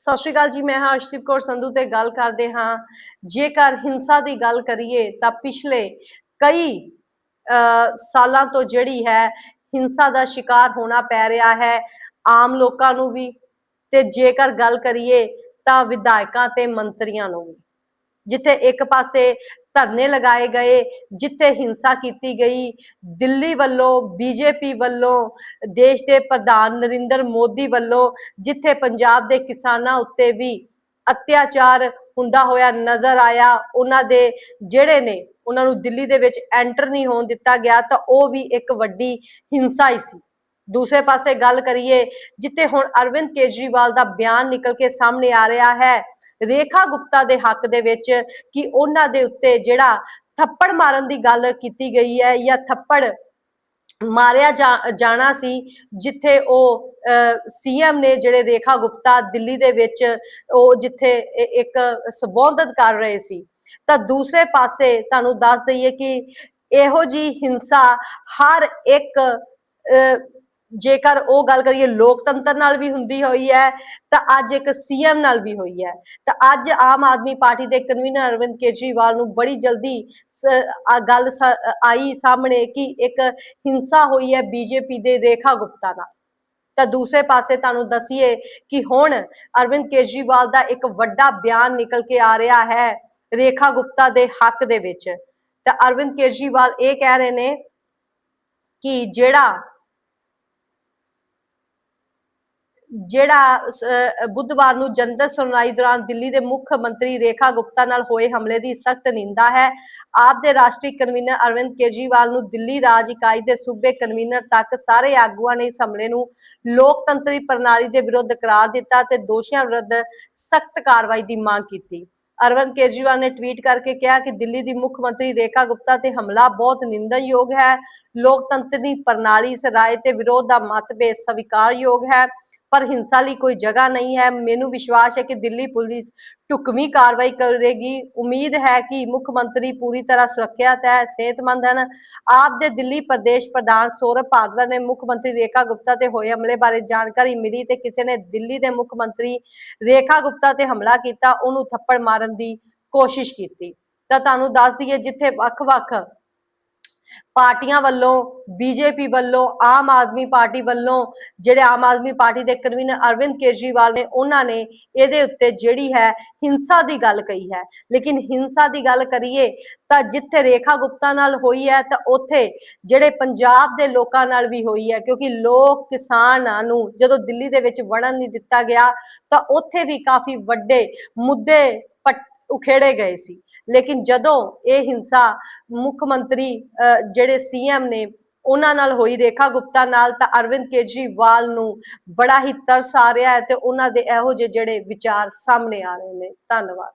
ਸਤਿ ਸ਼੍ਰੀ ਅਕਾਲ ਜੀ ਮੈਂ ਹਾਂ ਅਰਸ਼ਦੀਪ ਕੌਰ ਸੰਧੂ ਤੇ ਗੱਲ ਕਰਦੇ ਹਾਂ। ਜੇਕਰ ਹਿੰਸਾ ਦੀ ਗੱਲ ਕਰੀਏ ਤਾਂ ਪਿਛਲੇ ਕਈ ਅ, ਸਾਲਾਂ ਤੋਂ ਜਿਹੜੀ ਹੈ ਹਿੰਸਾ ਦਾ ਸ਼ਿਕਾਰ ਹੋਣਾ ਪੈ ਰਿਹਾ ਹੈ। ਆਮ ਲੋਕਾਂ ਨੂੰ ਵੀ ਤੇ ਜੇਕਰ ਗੱਲ ਕਰੀਏ ਤਾਂ ਵਿਧਾਇਕਾਂ ਤੇ ਮੰਤਰੀਆਂ ਨੂੰ ਵੀ। ਜਿੱਥੇ ਇੱਕ ਪਾਸੇ ਧਰਨੇ ਲਗਾਏ ਗਏ, ਜਿੱਥੇ ਹਿੰਸਾ ਕੀਤੀ ਗਈ, ਦਿੱਲੀ ਵੱਲੋਂ, ਬੀਜੇਪੀ ਵੱਲੋਂ, ਦੇਸ਼ ਦੇ ਪ੍ਰਧਾਨ ਨਰਿੰਦਰ ਮੋਦੀ ਵੱਲੋਂ, ਜਿੱਥੇ ਪੰਜਾਬ ਦੇ ਕਿਸਾਨਾਂ ਉੱਤੇ ਵੀ ਅਤਿਆਚਾਰ ਹੁੰਦਾ ਹੋਇਆ ਨਜ਼ਰ ਆਇਆ, ਉਹਨਾਂ ਦੇ ਜਿਹੜੇ ਨੇ, ਉਹਨਾਂ ਨੂੰ ਦਿੱਲੀ ਦੇ ਵਿੱਚ ਐਂਟਰ ਨਹੀਂ ਹੋਣ ਦਿੱਤਾ ਗਿਆ, ਤਾਂ ਉਹ ਵੀ ਇੱਕ ਵੱਡੀ ਹਿੰਸਾ ਹੀ ਸੀ। ਦੂਸਰੇ ਪਾਸੇ ਗੱਲ ਕਰੀਏ, ਜਿੱਥੇ ਹੁਣ ਅਰਵਿੰਦ ਕੇਜਰੀਵਾਲ ਦਾ ਬਿਆਨ ਨਿਕਲ ਕੇ ਸਾਹਮਣੇ ਆ ਰਿਹਾ ਹੈ ਰੇਖਾ ਗੁਪਤਾ ਦੇ ਹੱਕ ਦੇ ਵਿੱਚ ਕਿ ਉਹਨਾਂ ਦੇ ਉੱਤੇ ਜਿਹੜਾ ਥੱਪੜ ਮਾਰਨ ਦੀ ਗੱਲ ਕੀਤੀ ਗਈ ਹੈ ਜਾਂ ਥੱਪੜ ਮਾਰਿਆ ਜਾਣਾ ਸੀ ਜਿੱਥੇ ਉਹ ਸੀਐਮ ਨੇ ਜਿਹੜੇ ਰੇਖਾ ਗੁਪਤਾ ਦਿੱਲੀ ਦੇ ਵਿੱਚ ਉਹ ਜਿੱਥੇ ਇੱਕ ਸੰਬੋਧਨ ਕਰ ਰਹੇ ਸੀ। ਤਾਂ ਦੂਸਰੇ ਪਾਸੇ ਤੁਹਾਨੂੰ ਦੱਸ ਦਈਏ ਕਿ ਇਹੋ ਜੀ ਹਿੰਸਾ ਹਰ ਇੱਕ ਅ, ਜੇਕਰ ਉਹ ਗੱਲ ਕਰੀਏ ਲੋਕਤੰਤਰ ਨਾਲ ਵੀ ਹੁੰਦੀ ਹੋਈ ਹੈ, ਤਾਂ ਅੱਜ ਇੱਕ ਸੀਐਮ ਨਾਲ ਵੀ ਹੋਈ ਹੈ। ਤਾਂ ਅੱਜ ਆਮ ਆਦਮੀ ਪਾਰਟੀ ਦੇ ਕਨਵੀਨਰ ਅਰਵਿੰਦ ਕੇਜਰੀਵਾਲ ਨੂੰ ਬੜੀ ਜਲਦੀ ਗੱਲ ਆਈ ਸਾਹਮਣੇ ਕਿ ਇੱਕ ਹਿੰਸਾ ਹੋਈ ਹੈ ਬੀਜੇਪੀ ਦੇ ਰੇਖਾ ਗੁਪਤਾ ਨਾਲ। ਤਾਂ ਦੂਸਰੇ ਪਾਸੇ ਤੁਹਾਨੂੰ ਦਸੀਏ ਕਿ ਹੁਣ ਅਰਵਿੰਦ ਕੇਜਰੀਵਾਲ ਦਾ ਇੱਕ ਵੱਡਾ ਬਿਆਨ ਨਿਕਲ ਕੇ ਆ ਰਿਹਾ ਹੈ ਰੇਖਾ ਗੁਪਤਾ ਦੇ ਹੱਕ ਦੇ ਵਿੱਚ। ਤਾਂ ਅਰਵਿੰਦ ਕੇਜਰੀਵਾਲ ਇਹ ਕਹਿ ਰਹੇ ਨੇ ਕਿ ਜਿਹੜਾ ਜਿਹੜਾ ਬੁੱਧਵਾਰ ਨੂੰ ਜਨਤਕ ਸੁਣਵਾਈ ਦੌਰਾਨ ਦਿੱਲੀ ਦੇ ਮੁੱਖ ਮੰਤਰੀ ਰੇਖਾ ਗੁਪਤਾ ਨਾਲ ਹੋਏ ਹਮਲੇ ਦੀ ਸਖਤ ਨਿੰਦਾ ਹੈ। ਆਪ ਦੇ ਰਾਸ਼ਟਰੀ ਕਨਵੀਨਰ ਅਰਵਿੰਦ ਕੇਜਰੀਵਾਲ ਨੂੰ ਦਿੱਲੀ ਰਾਜ ਇਕਾਈ ਦੇ ਸੂਬੇ ਕਨਵੀਨਰ ਤੱਕ ਸਾਰੇ ਆਗੂਆਂ ਨੇ ਇਸ ਹਮਲੇ ਨੂੰ ਲੋਕਤੰਤਰੀ ਪ੍ਰਣਾਲੀ ਦੇ ਵਿਰੁੱਧ ਕਰਾਰ ਦਿੱਤਾ ਤੇ ਦੋਸ਼ੀਆਂ ਵਿਰੁੱਧ ਸਖਤ ਕਾਰਵਾਈ ਦੀ ਮੰਗ ਕੀਤੀ। ਅਰਵਿੰਦ ਕੇਜਰੀਵਾਲ ਨੇ ਟਵੀਟ ਕਰਕੇ ਕਿਹਾ ਕਿ ਦਿੱਲੀ ਦੀ ਮੁੱਖ ਮੰਤਰੀ ਰੇਖਾ ਗੁਪਤਾ ਤੇ ਹਮਲਾ ਬਹੁਤ ਨਿੰਦਣਯੋਗ ਹੈ। ਲੋਕਤੰਤਰੀ ਪ੍ਰਣਾਲੀ ਇਸ ਰਾਏ ਤੇ ਵਿਰੋਧ ਦਾ ਮਤਭੇਦ ਸਵੀਕਾਰਯੋਗ ਹੈ। ਪਰ ਹਿੰਸਾ ਲਈ ਕੋਈ ਜਗ੍ਹਾ ਨਹੀਂ ਹੈ। ਮੈਨੂੰ ਵਿਸ਼ਵਾਸ ਹੈ ਕਿ ਦਿੱਲੀ ਪੁਲਿਸ ਢੁਕਵੀਂ ਕਾਰਵਾਈ ਕਰੇਗੀ। ਉਮੀਦ ਹੈ ਕਿ ਮੁੱਖ ਮੰਤਰੀ ਪੂਰੀ ਤਰ੍ਹਾਂ ਸੁਰੱਖਿਅਤ ਹੈ, ਸਿਹਤਮੰਦ ਹਨ। ਆਪ ਦੇ ਦਿੱਲੀ ਪ੍ਰਦੇਸ਼ ਪ੍ਰਧਾਨ ਸੌਰਵ ਭਾਰਦਵਾਜ ਨੇ ਮੁੱਖ ਮੰਤਰੀ ਰੇਖਾ ਗੁਪਤਾ ਤੇ ਹੋਏ ਹਮਲੇ ਬਾਰੇ ਜਾਣਕਾਰੀ ਮਿਲੀ ਤੇ ਕਿਸੇ ਨੇ ਦਿੱਲੀ ਦੇ ਮੁੱਖ ਮੰਤਰੀ ਰੇਖਾ ਗੁਪਤਾ ਤੇ ਹਮਲਾ ਕੀਤਾ, ਉਹਨੂੰ ਥੱਪੜ ਮਾਰਨ ਦੀ ਕੋਸ਼ਿਸ਼ ਕੀਤੀ। ਤਾਂ ਤੁਹਾਨੂੰ ਦੱਸ ਦਈਏ ਜਿੱਥੇ ਵੱਖ-ਵੱਖ ਪਾਰਟੀਆਂ ਵੱਲੋਂ ਬੀਜੇਪੀ ਵੱਲੋਂ, ਆਮ ਆਦਮੀ ਪਾਰਟੀ ਵੱਲੋਂ, ਜਿਹੜੇ ਆਮ ਆਦਮੀ ਪਾਰਟੀ ਦੇ ਕਨਵੀਨਰ ਅਰਵਿੰਦ ਕੇਜਰੀਵਾਲ ਨੇ, ਉਹਨਾਂ ਨੇ ਇਹਦੇ ਉੱਤੇ ਜਿਹੜੀ ਹੈ ਹਿੰਸਾ ਦੀ ਗੱਲ ਕਹੀ ਹੈ। ਲੇਕਿਨ ਹਿੰਸਾ ਦੀ ਗੱਲ ਕਰੀਏ ਤਾਂ ਜਿੱਥੇ ਰੇਖਾ ਗੁਪਤਾ ਨਾਲ ਹੋਈ ਹੈ, ਤਾਂ ਉੱਥੇ ਜਿਹੜੇ ਪੰਜਾਬ ਦੇ ਲੋਕਾਂ ਨਾਲ ਵੀ ਹੋਈ ਹੈ, ਕਿਉਂਕਿ ਲੋਕ ਕਿਸਾਨਾਂ ਨੂੰ ਜਦੋਂ ਦਿੱਲੀ ਦੇ ਵਿੱਚ ਵੜਨ ਨਹੀਂ ਦਿੱਤਾ ਗਿਆ, ਤਾਂ ਉੱਥੇ ਵੀ ਕਾਫੀ ਵੱਡੇ ਮੁੱਦੇ ਉਖੇੜੇ ਗਏ ਸੀ। ਲੇਕਿਨ ਜਦੋਂ ਇਹ ਹਿੰਸਾ ਮੁੱਖ ਮੰਤਰੀ ਅਹ, ਜਿਹੜੇ ਸੀਐਮ ਨੇ ਉਹਨਾਂ ਨਾਲ ਹੋਈ ਰੇਖਾ ਗੁਪਤਾ ਨਾਲ ਤਾਂ ਅਰਵਿੰਦ ਕੇਜਰੀਵਾਲ ਨੂੰ ਬੜਾ ਹੀ ਤਰਸ ਆ ਰਿਹਾ ਹੈ ਤੇ ਉਹਨਾਂ ਦੇ ਇਹੋ ਜਿਹੇ ਜਿਹੜੇ ਵਿਚਾਰ ਸਾਹਮਣੇ ਆ ਰਹੇ ਨੇ। ਧੰਨਵਾਦ।